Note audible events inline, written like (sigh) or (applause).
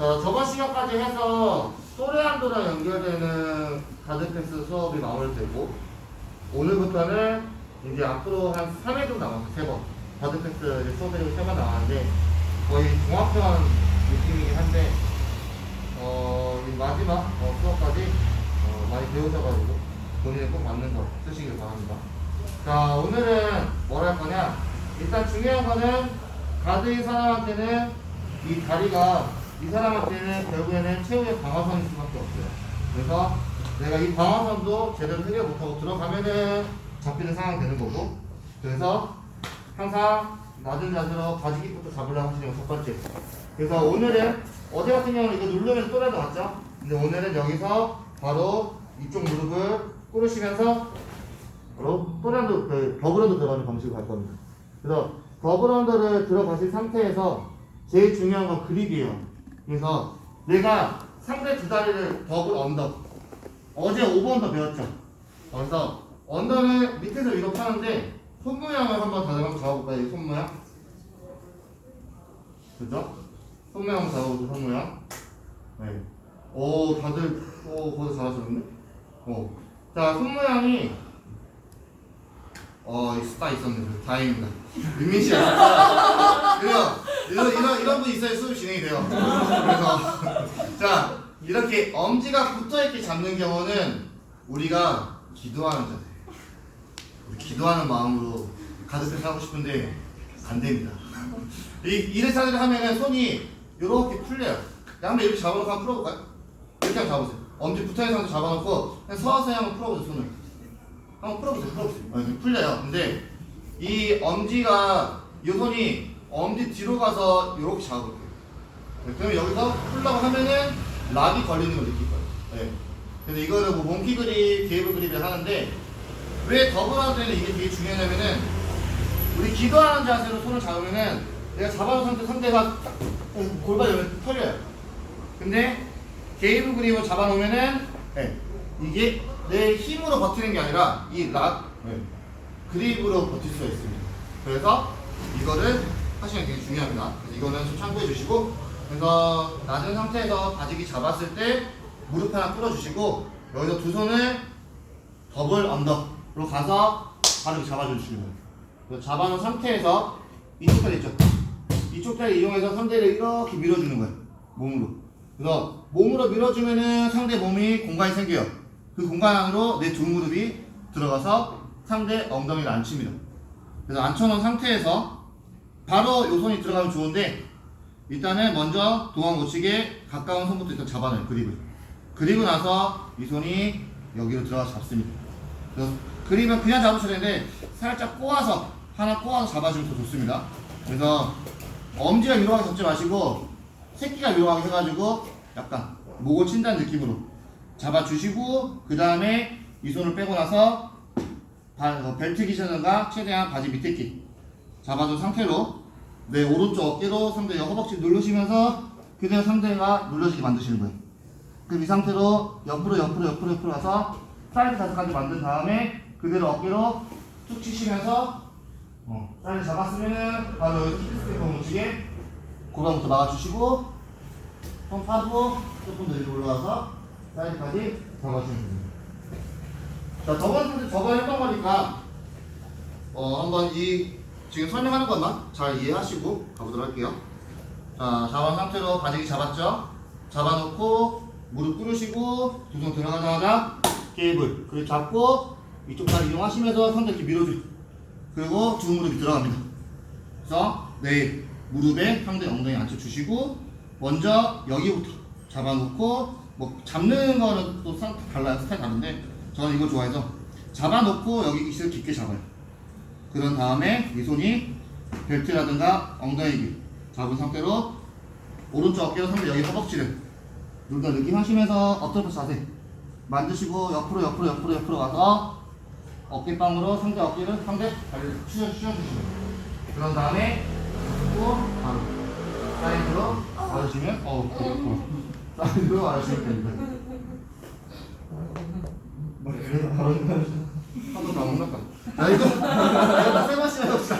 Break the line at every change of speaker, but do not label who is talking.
자, 저번 시간까지 해서 또래한도랑 연결되는 가드패스 수업이 마무리되고 오늘부터는 이제 앞으로 한 3회 정도 남았어요. 3번. 가드패스 수업이 3번 남았는데 거의 종합형 느낌이긴 한데 어, 이 마지막 어, 수업까지 어, 많이 배우셔가지고 본인이 꼭 맞는 거 쓰시길 바랍니다. 자, 오늘은 뭘 할 거냐? 일단 중요한 거는 가드인 사람한테는 이 다리가 이 사람한테는 결국에는 최후의 방어선일 수밖에 없어요. 그래서 내가 이 방어선도 제대로 해결 못하고 들어가면은 잡히는 상황이 되는 거고. 그래서 항상 낮은 자세로 가지기부터 잡으려고 하시는 게첫 번째. 그래서 오늘은 어제 같은 경우는 이거 누르면 또래도 왔죠? 근데 오늘은 여기서 바로 이쪽 무릎을 꿇으시면서 바로 또래도 그 더블런드 들어가는 방식으로 갈 겁니다. 그래서 더블런더를 들어가신 상태에서 제일 중요한 건 그립이에요. 그래서 내가 상대 두 다리를 더블 언더 어제 오버 언더 배웠죠. 그래서 언더는 밑에서 위로 파는데 손 모양을 한번 다시 한번 잡아볼까요? 이손 모양. 그죠? 손 모양 한번 잡아보세요. 손 모양. 네. 오 다들 오 거기서 잘하셨는데? 어. 자, 손 모양이 어, 이 스타 있었는데 다행입니다. (laughs) 민민 씨 아까 이런 이런 이런 이런 분 있어야 수업 진행이 돼요. 그래서 (laughs) 자 이렇게 엄지가 붙어 있게 잡는 경우는 우리가 기도하는 자세. 우리 기도하는 마음으로 가득히 하고 싶은데 안 됩니다. 이 이런 자세를 하면은 손이 이렇게 풀려요. 한번 이렇게 잡아놓고 한번 풀어볼까요? 이렇게 한번 잡아보세요. 엄지 붙어 있는 상태 잡아놓고 그냥 서서히 한번 풀어보세요 손을. 한번 풀어보세요, 풀어보세요. 어, 풀려요. 근데 이 엄지가 이 손이 엄지 뒤로 가서 이렇게 잡아볼게요. 네, 그러면 여기서 풀려고 하면은 락이 걸리는 걸 느낄 거예요. 네. 그래서 이거를 뭐 몽키 그립, 게이블 그립을 하는데 왜 더블 하드에는 이게 되게 중요하냐면은 우리 기도하는 자세로 손을 잡으면은 내가 잡아놓은 상태 상대가 딱 골반이 여기 털려요. 근데 게이블 그립을 잡아놓으면은 네, 이게 내 힘으로 버티는 게 아니라 이락 그립으로 버틸 수가 있습니다. 그래서 이거를 하시는 게 되게 중요합니다. 이거는 좀 참고해 주시고 그래서 낮은 상태에서 가지기 잡았을 때 무릎 하나 풀어주시고 여기서 두 손을 더블 언더로 가서 바로 잡아주시는 거예요. 잡아놓은 상태에서 이쪽 다리 있죠? 이쪽 다리 이용해서 상대를 이렇게 밀어주는 거예요. 몸으로. 그래서 몸으로 밀어주면은 상대 몸이 공간이 생겨요. 그 공간 안으로 내 두 무릎이 들어가서 상대 엉덩이를 앉힙니다. 그래서 앉혀놓은 상태에서 바로 요 손이 들어가면 좋은데 일단은 먼저 못 치게 가까운 손부터 일단 잡아놔요 그립을. 그리고 나서 이 손이 여기로 들어가서 잡습니다. 그래서 그립은 그냥 잡으셔야 되는데 살짝 꼬아서 하나 꼬아서 잡아주면 더 좋습니다. 그래서 엄지가 위로 가게 잡지 마시고 새끼가 위로 가게 해가지고 약간 목을 친다는 느낌으로 잡아주시고 그 다음에 이 손을 빼고 나서 바- 어, 벨트 기셔너가 최대한 바지 밑에 끼 잡아준 상태로 내 오른쪽 어깨로 상대 허벅지 누르시면서 그대로 상대가 눌러지게 만드시는 거예요. 그럼 이 상태로 옆으로 옆으로 옆으로 옆으로 가서 사이드 다섯까지 만든 다음에 그대로 어깨로 툭 치시면서 어, 사이드 잡았으면은 바로 히트스테이크 뭉치게 골반부터 막아주시고 손 파고 조금 더 위로 올라와서 사이드까지 잡아주시면 됩니다. 자, 저번 저번 했던 거니까 어 한번 이 지금 설명하는 것만 잘 이해하시고 가보도록 할게요. 자, 잡은 상태로 바지기 잡았죠? 잡아놓고 무릎 꿇으시고 두 손 들어가자마자 케이블 그리고 잡고 이쪽 다리 이용하시면서 상대 이렇게 밀어주고 그리고 두 무릎이 들어갑니다. 그래서 내 무릎에 상대 엉덩이 앉혀주시고 먼저 여기부터 잡아놓고 뭐 잡는 거는 또 상- 달라요 스타일 다른데 저는 이걸 좋아해서 잡아놓고 여기 기스를 깊게 잡아요. 그런 다음에 이 손이 벨트라든가 엉덩이 길 잡은 상태로 오른쪽 어깨로 상대 여기 허벅지를 누르다 느낌 하시면서 엎드려 자세. 만드시고 옆으로 옆으로 옆으로 옆으로 가서 어깨빵으로 상대 어깨를 상대 다리를 추져 추져주시면 그런 다음에 또 바로 사이드로 받으시면 어우 그렇고. 사이드로 받으시면 됩니다. 바로 한번더 먹는다 자 이거 이거 세 번씩 해봅시다 하나 둘